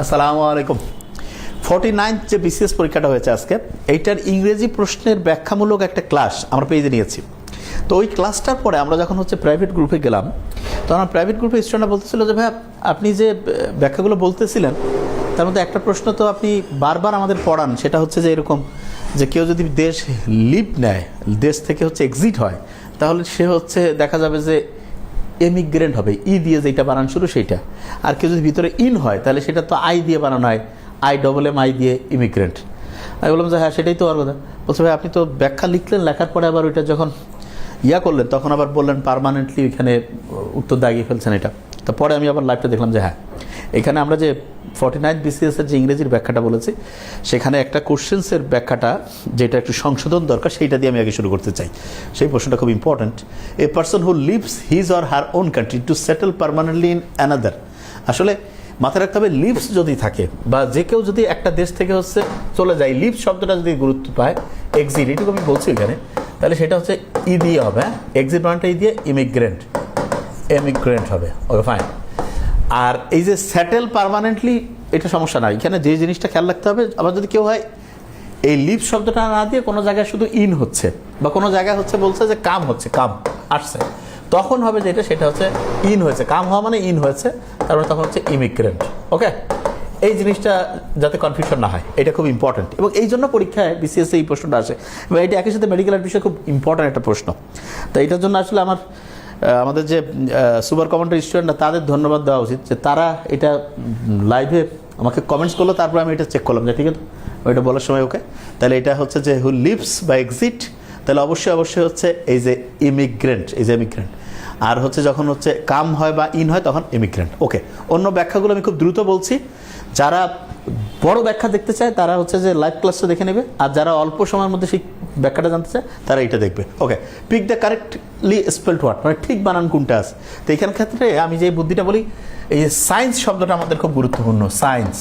আসসালামু আলাইকুম। Forty ninth যে বিসিএস পরীক্ষাটা হয়েছে আজকে, এইটার ইংরেজি প্রশ্নের ব্যাখ্যামূলক একটা ক্লাস আমরা পেজে নিয়েছি। তো ওই ক্লাসটার পরে আমরা যখন হচ্ছে প্রাইভেট গ্রুপে গেলাম, তখন প্রাইভেট গ্রুপে স্টুডেন্টরা বলতেছিল যে ভাই আপনি যে ব্যাখ্যাগুলো বলতেছিলেন, তার মধ্যে একটা প্রশ্ন তো আপনি বারবার আমাদের পড়ান, সেটা হচ্ছে যে এরকম যে কেউ যদি দেশ লিভ নেয়, দেশ থেকে হচ্ছে এক্সিট হয়, তাহলে সে হচ্ছে দেখা যাবে যে এমিগ্রেন্ট হবে ই দিয়ে যেটা বানান শুরু সেইটা। আর কেউ যদি ভিতরে ইন হয়, তাহলে সেটা তো আই দিয়ে বানানো হয়। আই ডবল এম আই দিয়ে ইমিগ্রেন্ট আমি বললাম যে হ্যাঁ সেটাই তো আর কথা। বলছে, ভাই, আপনি তো ব্যাখ্যা লিখলেন, লেখার পরে আবার ওইটা যখন ইয়া করলেন, তখন আবার বললেন পারমানেন্টলি ওইখানে উত্তর দাগিয়ে ফেলছেন এটা। তো পরে আমি আবার লাইভটা দেখলাম যে হ্যাঁ। এখানে আমরা যে ফর্টি নাইন বিসিএসের যে ইংরেজির ব্যাখ্যাটা বলেছি, সেখানে একটা কোশ্চেন্সের ব্যাখ্যাটা, যেটা একটু সংশোধন দরকার, সেইটা দিয়ে আমি আগে শুরু করতে চাই। সেই প্রশ্নটা খুব important a person who leaves his or her own country to settle permanently in another আসলে মাথায় রাখতে হবে লিভস যদি থাকে, বা যে কেউ যদি একটা দেশ থেকে হচ্ছে চলে যায় লিভস শব্দটা যদি গুরুত্ব পায় এক্সিট এটুকু আমি বলছি এখানে, তাহলে সেটা হচ্ছে ই দিয়ে হবে হ্যাঁ? এক্সিট বানানটা ই দিয়ে ইমিগ্রেন্ট এমিগ্রেন্ট হবে ওকে ফাইন আর এই যে সেটেল পারমানেন্টলি এটা সমস্যা নাই এখানে যে জিনিসটা খেয়াল রাখতে হবে, আবার যদি কেউ হয়, এই লিভ শব্দটা না দিয়ে কোনো জায়গায় শুধু ইন হচ্ছে, বা কোনো জায়গায় হচ্ছে বলছে যে কাম হচ্ছে, কাম আসছে। তখন হবে যেটা সেটা হচ্ছে ইন হয়েছে। কাম হওয়া মানে ইন হয়েছে, তারপরে তখন হচ্ছে ইমিগ্রেন্ট ওকে এই জিনিসটা যাতে কনফিউশন না হয়, এটা খুব ইম্পর্টেন্ট এবং এই জন্য পরীক্ষায় বিসিএস এই প্রশ্নটা আসে। এবং এটা একই সাথে মেডিকেলের বিষয়ে খুব ইম্পর্টেন্ট একটা প্রশ্ন। তো এটার জন্য আসলে আমার আমাদের যে সুপার কমান্ডার স্টুডেন্টরা, তাদের ধন্যবাদ দেওয়া উচিত যে তারা এটা লাইভে আমাকে কমেন্টস করল, তারপরে আমি এটা চেক করলাম যে ঠিক আছে, ওইটা বলার সময় ওকে। তাহলে এটা হচ্ছে যে হু লিভস বা এক্সিট তাহলে অবশ্যই অবশ্যই হচ্ছে এই যে ইমিগ্রেন্ট এই যে ইমিগ্রেন্ট আর হচ্ছে যখন হচ্ছে কাম হয় বা ইন হয়, তখন ইমিগ্রেন্ট ওকে, অন্য ব্যাখ্যাগুলো আমি খুব দ্রুত বলছি। যারা বড় ব্যাখ্যা দেখতে চায়, তারা হচ্ছে যে লাইভ ক্লাসটা দেখে নেবে। আর যারা অল্প সময়ের মধ্যে সেই ব্যাখ্যাটা জানতে চায়, তারা এটা দেখবে। Okay pick the correctly spelled word মানে ঠিক বানান কোনটা আছে। তো এখান ক্ষেত্রে আমি যে বুদ্ধিটা বলি, এই সায়েন্স শব্দটা আমাদের খুব গুরুত্বপূর্ণ সায়েন্স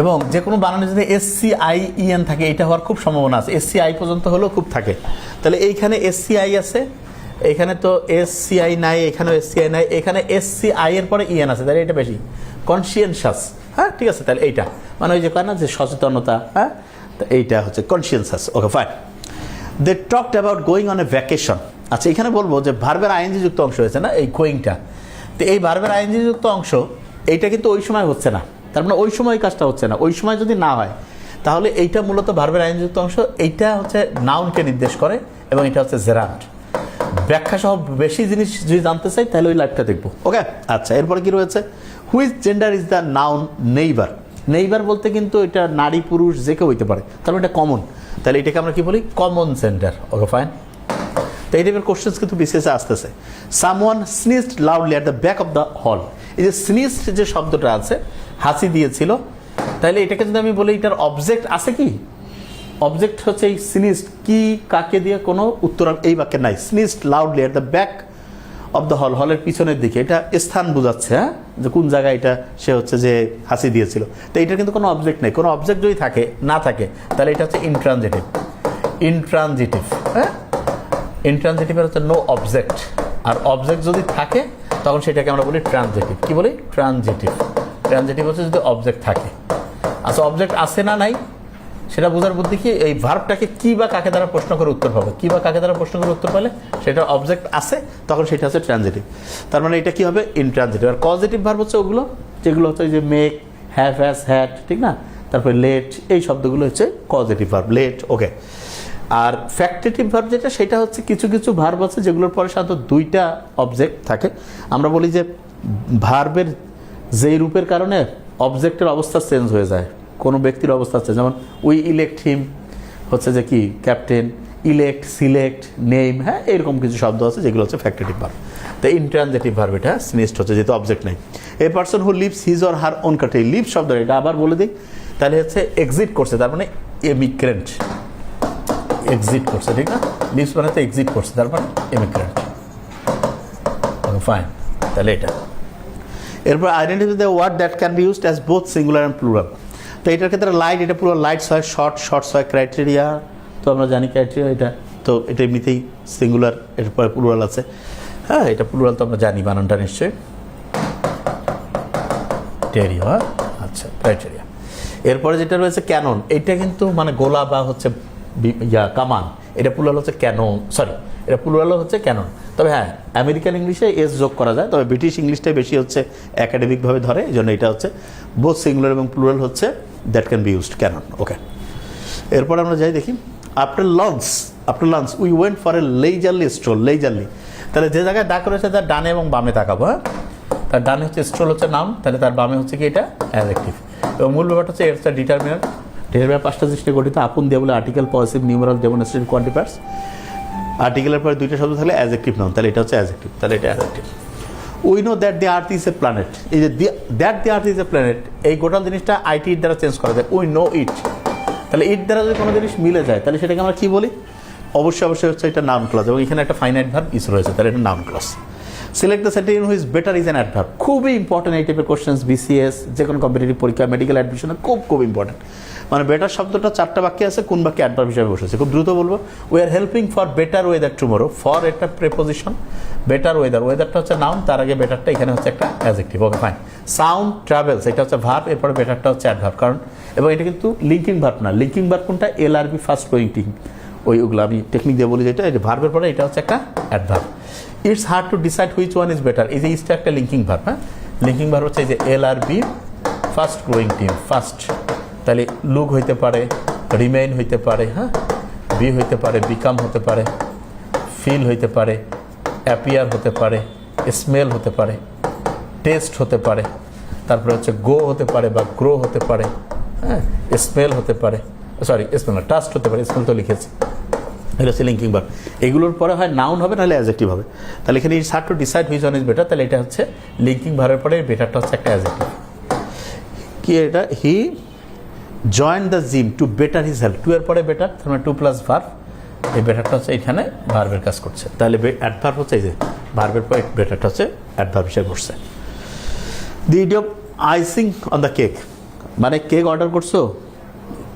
এবং যে কোনো বানানে যদি এস সি আই ইএন থাকে, এটা হওয়ার খুব সম্ভাবনা আছে। এস সি আই পর্যন্ত হলেও খুব থাকে। তাহলে এইখানে এস সি আই আছে, এখানে তো এস সি আই নাই, এখানেও এস সি আই নাই, এখানে এস সি আই এর পরে ইএন আছে, তাহলে এটা বেশি। কনসিয়েন্সাস হ্যাঁ ঠিক আছে, তাহলে এইটা। মানে ওই যে কয় না, যে সচেতনতা হ্যাঁ তো এইটা হচ্ছে conscientious okay fine they talked about going on a vacation আচ্ছা এখানে বলব যে ভার্বের আইএনজি যুক্ত অংশ হয়েছে না, এই গোয়িংটা তো এই ভার্বের আইএনজি যুক্ত অংশ, এইটা কিন্তু ওই সময় হচ্ছে না। তার মানে ওই সময় কাজটা হচ্ছে না, ওই সময় যদি না হয়, তাহলে এইটা মূলত ভার্বের আইনযুক্ত অংশ, এইটা হচ্ছে নাউনকে নির্দেশ করে এবং এটা হচ্ছে জেরান্ট ব্যাখ্যা সহ বেশি জিনিস যদি জানতে চাই, তাহলে ওই লাইভটা দেখব। ওকে আচ্ছা এরপরে কি রয়েছে? Which gender is the noun neighbour neighbour বলতে কিন্তু এটা নারী, পুরুষ, যে কেউ হইতে পারে। তাহলে এটা কমন তাহলে এটাকে আমরা কি বলি? কমন জেন্ডার ওকে ফাইন তো এই টাইপের কোশ্চেন্স কিন্তু বিসিএসে আসতেছে। Someone sneezed loudly at the back of the hall এই যে স্নিজড যে শব্দটা আছে, হাসি দিয়েছিল, তাহলে এটাকে যদি আমি বলি, এটার অবজেক্ট আছে কি? অবজেক্ট হচ্ছে এই স্নিজড কি, কাকে দিয়ে কোনো উত্তর এই বাক্যে নাই। Sneezed loudly at the back of the hall, হলের পিছনের দিকে। এটা স্থান বোঝাচ্ছে হ্যাঁ? যে কোন জায়গায় এটা সে হচ্ছে যে হাসি দিয়েছিল। তো এটা কিন্তু কোনো অবজেক্ট নেই। কোনো অবজেক্ট যদি থাকে, না থাকে, তাহলে এটা হচ্ছে ইনট্রানজিটিভ ইনট্রানজিটিভ হ্যাঁ? ইনট্রানজিটিভের হচ্ছে নো অবজেক্ট আর অবজেক্ট যদি থাকে, তখন সেটাকে আমরা বলি ট্রানজিটিভ কি বলি? ট্রানজিটিভ ট্রানজিটিভ হচ্ছে যদি অবজেক্ট থাকে। আচ্ছা অবজেক্ট আছে না নাই? সেটা বোঝার বুদ্ধি কি? এই ভার্বটাকে কি বা কাকে দ্বারা প্রশ্ন করে উত্তর পাবে? কি বা কাকে দ্বারা প্রশ্ন করে উত্তর পালে? সেটা অবজেক্ট আছে, তখন সেটা হচ্ছে ট্রানজিটিভ তার মানে এটা কি হবে? ইনট্রানজিটিভ আর পজিটিভ ভার্ব হচ্ছে ওগুলো, যেগুলো হচ্ছে যে মেক হ্যাভ হ্যাজ হ্যাড ঠিক না? তারপরে লেট এই শব্দগুলো হচ্ছে পজিটিভ ভার্ব লেট ওকে আর ফ্যাক্টেটিভ ভার্ব যেটা, সেটা হচ্ছে কিছু কিছু ভার্ব আছে, যেগুলোর পরে সাধারণত দুইটা অবজেক্ট থাকে। আমরা বলি যে ভার্বের যেই রূপের কারণে অবজেক্টের অবস্থা চেঞ্জ হয়ে যায়। কোনো ব্যক্তির অবস্থা আছে যেমন উই ইলেক্ট হিম হচ্ছে যে কি ক্যাপ্টেন ইলেক্ট সিলেক্ট নেম হ্যাঁ এরকম কিছু শব্দ আছে যেগুলো হচ্ছে ফ্যাক্টেটিভ ভার্ব তো ইন্ট্রানজেটিভ ভার্ব এটা স্নেস্ট হচ্ছে, যেহেতু অবজেক্ট নেই। A person who leaves his or her own country leave শব্দ, এটা আবার বলে দিই, তাহলে হচ্ছে এক্সিট করছে, তার মানে এমিগ্রেন্ট এক্সিট করছে, ঠিক না? লিভস মানে তো এক্সিট করছে, তার মানে এমিগ্রেন্ট ফাইন তাহলে এটা। এরপর identify the word that can be used as both singular and plural তো এটার ক্ষেত্রে লাইট এটা পুরো লাইটস হয় শর্ট শর্টস হয় ক্রাইটেরিয়া তো আমরা জানি ক্রাইটেরিয়া এটা। তো এটা এমনিতেই সিঙ্গুলার এরপরে প্লুরাল আছে। হ্যাঁ এটা প্লুরাল তো আমরা জানি, বানানটা নিশ্চয়ই। আচ্ছা ক্রাইটেরিয়া এরপরে যেটা রয়েছে ক্যানন এটা কিন্তু মানে গোলা বা হচ্ছে ইয়া, কামান। এটা প্লুরাল হচ্ছে ক্যানন সরি এটা প্লুরাল হচ্ছে ক্যানন তবে হ্যাঁ আমেরিকান ইংলিশে এস যোগ করা যায়, তবে ব্রিটিশ ইংলিশটাই বেশি হচ্ছে একাডেমিকভাবে ধরে, এই জন্য এটা হচ্ছে বোথ সিঙ্গুলার এবং প্লুরাল হচ্ছে that can be used cannon okay এরপর আমরা যাই দেখি after lunch after lunch we went for a leisurely stroll leisurely তাহলে যে জায়গায় ডাক রয়েছে তার ডানে এবং বামে তাকাবো হ্যাঁ? তার ডানে হচ্ছে স্ট্রোল হচ্ছে নাম, তাহলে তার বামে হচ্ছে কি এটা? অ্যাডজেক্টিভ এবং মূল ব্যাপারটা হচ্ছে এর হচ্ছে ডিটারমিনার ডিটারমিনার পাঁচটা নিয়ে গঠিত, আপন দিয়ে article positive numeral demonstrative quantifiers আর্টিকেলের পরে দুইটা শব্দ থাকলে অ্যাজেক্টিভ নাম তাহলে এটা হচ্ছে অ্যাজেক্টিভ তাহলে এটা adjective we know that the earth is a planet এই যে that the earth is a planet এই গোটাল জিনিসটা আইটির দ্বারা চেঞ্জ করা যায়। উই নো ইট তাহলে ইট দ্বারা যদি কোনো জিনিস মিলে যায়, তাহলে সেটাকে আমরা কি বলি? অবশ্যই অবশ্যই হচ্ছে এটা নাউন ক্লাস এবং এখানে একটা ফাইনাইট ভার্ব ইস রয়েছে, তাহলে এটা noun class select the sentence whose better is an adverb খুবই ইম্পর্টেন্ট এই টাইপের কোশ্চেন্স বিসিএস যে কোনো কম্পিটিটিভ পরীক্ষা মেডিকেল অ্যাডমিশনে খুব খুব ইম্পর্টেন্ট মানে বেটার শব্দটা চারটা বাক্যে আছে, কোন বাক্যে অ্যাডভার্ব হিসেবে বসেছে। খুব দ্রুত বলব। We are helping for better weather tomorrow for একটা প্রেপোজিশন বেটার ওয়েদার ওয়েদারটা হচ্ছে নাউন তার আগে বেটারটা এখানে হচ্ছে একটা adjective okay fine sound travels এটা হচ্ছে ভার্ব এরপরে বেটারটা হচ্ছে অ্যাডভার্ব কারণ, এবং এটা কিন্তু লিঙ্কিং ভার্ব না। লিঙ্কিং ভার্ব কোনটা? L R B first going ওই ওগুলো আমি টেকনিক দিয়ে বলি যেটা ভার্বের পরে এটা হচ্ছে একটা adverb it's hard to decide which one is better এই যে ইসটা একটা লিঙ্কিং ভার্ব হ্যাঁ? লিঙ্কিং ভার্ব হচ্ছে এই যে L R B first growing team first তাহলে লুক হইতে পারে রিমেইন হইতে পারে হ্যাঁ? বি হইতে পারে বিকাম হতে পারে ফিল হইতে পারে অ্যাপিয়ার হতে পারে স্মেল হতে পারে টেস্ট হতে পারে, তারপরে হচ্ছে গো হতে পারে বা গ্রো হতে পারে হ্যাঁ? স্মেল হতে পারে সরি স্মেল না টাস্ট হতে পারে স্মেল তো লিখেছি। এটা হচ্ছে লিঙ্কিং ভার্ব এগুলোর পরে হয় নাউন হবে, নাহলে অ্যাজেক্টিভ হবে। তাহলে এখানে it's hard to decide which one is better তাহলে এটা হচ্ছে লিঙ্কিং ভার্বের পরে বেটারটা হচ্ছে একটা অ্যাজেক্টিভ কি এটা? He join the gym to better his health to এর পরে বেটার তার মানে টু প্লাস ভার্ভ এই বেটারটা হচ্ছে এখানে ভার্বের কাজ করছে। তাহলে অ্যাডভার্ব হচ্ছে এই যে ভার্বের পরে বেটারটা হচ্ছে অ্যাডভার্ব হিসেবে বসছে। The idiom icing on the cake মানে কেক অর্ডার করছ?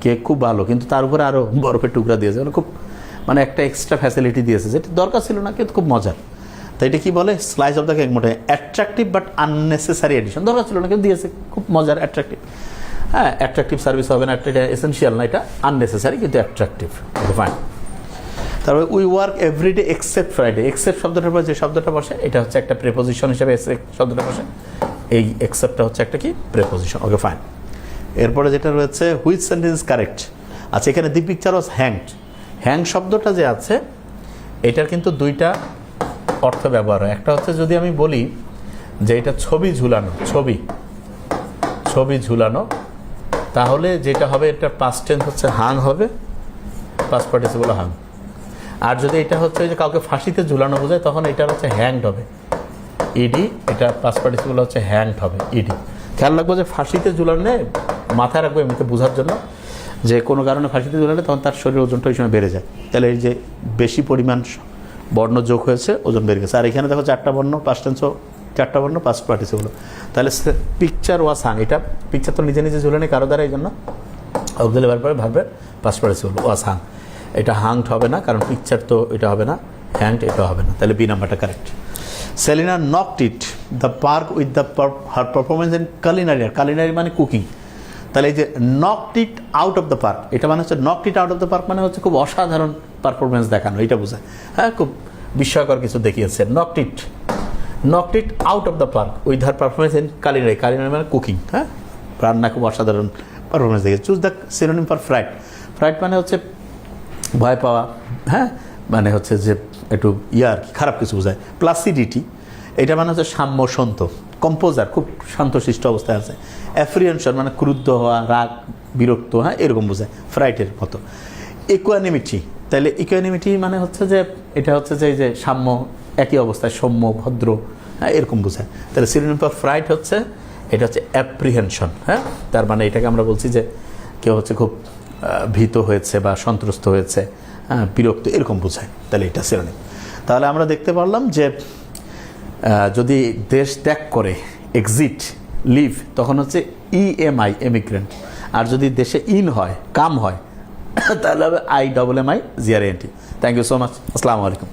কেক খুব ভালো, কিন্তু তার উপরে আরও বরফের টুকরা দিয়েছে। মানে খুব মানে একটা এক্সট্রা ফ্যাসিলিটি দিয়েছে। যেটা দরকার ছিল না, কিন্তু খুব মজার। তাই এটা কি বলে? স্লাইস অফ দ্য কেক মোটে অ্যাট্রাকটিভ বাট আননেসেসারি এডিশন দরকার ছিল না, কিন্তু দিয়েছে। খুব মজার অ্যাট্রাকটিভ হ্যাঁ অ্যাট্রাকটিভ সার্ভিস হবে না, এটা এসেন্সিয়াল না, এটা আননেসেসারি কিন্তু অ্যাট্রাকটিভ ফাইন তারপরে we work everyday except Friday except শব্দটার পর যে শব্দটা বসে, এটা হচ্ছে একটা প্রেপোজিশন হিসেবে শব্দটা বসে। এই এক্সেপ্টটা হচ্ছে একটা কি? প্রেপোজিশন ওকে ফাইন এরপরে যেটা রয়েছে হুইচ সেন্টেন্স কারেক্ট আচ্ছা এখানে the picture was hanged hang শব্দটা যে আছে, এটার কিন্তু দুইটা অর্থ ব্যবহার হয়। একটা হচ্ছে যদি আমি বলি যে এটা ছবি ঝুলানো, ছবি ছবি ঝুলানো তাহলে যেটা হবে এটা পাস্ট টেন্স হচ্ছে হাং হবে পাস্ট পার্টিসিপল হাং আর যদি এটা হচ্ছে যে কাউকে ফাঁসিতে ঝুলানো বোঝায়, তখন এটা হচ্ছে হ্যাংড হবে। ইডি এটা পাস্ট পার্টিসিপল হচ্ছে হ্যাংড হবে ইডি খেয়াল রাখব যে ফাঁসিতে ঝুলানে মাথায় রাখব এমনিতে বোঝার জন্য, যে কোনো কারণে ফাঁসিতে ঝুলালে তখন তার শরীর ওজনটা ওই সময় বেড়ে যায়। তাহলে এই যে বেশি পরিমাণ বর্ণ যোগ হয়েছে, ওজন বেড়ে গেছে। আর এখানে দেখো চারটা বর্ণ পাঁচ টেন্সও চারটা বর্ণ পাঁচ পার্টিসিপল তাহলে পিকচার ওয়াস হাং এটা পিকচার তো নিজে নিজে ঝুলে নেই কারও দ্বারা এই জন্য অবজেলে ভাবে ভাবে পাঁচ পার্টিসিপল ওয়াস হাং এটা হাংড হবে না, কারণ পিকচার তো এটা হবে না হ্যাংড এটা হবে না। তাহলে বি নাম্বারটা correct Selina knocked it the park with the her performance in culinary R culinary মানে কুকিং তাহলে এই যে knocked it out of the park এটা মানে হচ্ছে knocked it out of the park মানে হচ্ছে খুব অসাধারণ পারফরমেন্স দেখানো এটা বোঝায়। হ্যাঁ খুব বিস্ময়কর কিছু দেখিয়েছে। Knocked it knocked it out of the park with her performance in culinary culinary মানে কুকিং হ্যাঁ রান্না খুব অসাধারণ পারফরমেন্স দেখে। Choose the synonym for fright fright মানে হচ্ছে ভয় পাওয়া হ্যাঁ? মানে হচ্ছে যে একটু ইয়ার কি, খারাপ কিছু বোঝায়। প্লাসিডিটি এটা মানে হচ্ছে সাম্য সন্ত কম্পোজার খুব শান্তশিষ্ট অবস্থায় আছে। অ্যাফ্রিয়েনশন মানে ক্রুদ্ধ হওয়া, রাগ, বিরক্ত হ্যাঁ? এরকম বোঝায় ফ্রাইটের মতো। ইকুয়ানিমিটি তাহলে ইকুয়ানিমিটি মানে হচ্ছে যে, এটা হচ্ছে যে, এই যে সাম্য একই অবস্থায় সৌম্য, ভদ্র হ্যাঁ এরকম বোঝায় তাহলে সিনোনিম ফর ফ্রাইট হচ্ছে, এটা হচ্ছে অ্যাপ্রিহেনশন হ্যাঁ? তার মানে এটাকে আমরা বলছি যে কেউ হচ্ছে খুব ভীত হয়েছে বা সন্ত্রস্ত হয়েছে হ্যাঁ বিরক্ত, এরকম বোঝায় তাহলে এটা সিনোনিম তাহলে আমরা দেখতে পারলাম যে যদি দেশ ত্যাগ করে এক্সিট লিভ তখন হচ্ছে ইএমআই এমিগ্রেন্ট আর যদি দেশে ইন হয়, কাম হয়, তাহলে হবে I double M I G R N T thank you so much আসসালামু আলাইকুম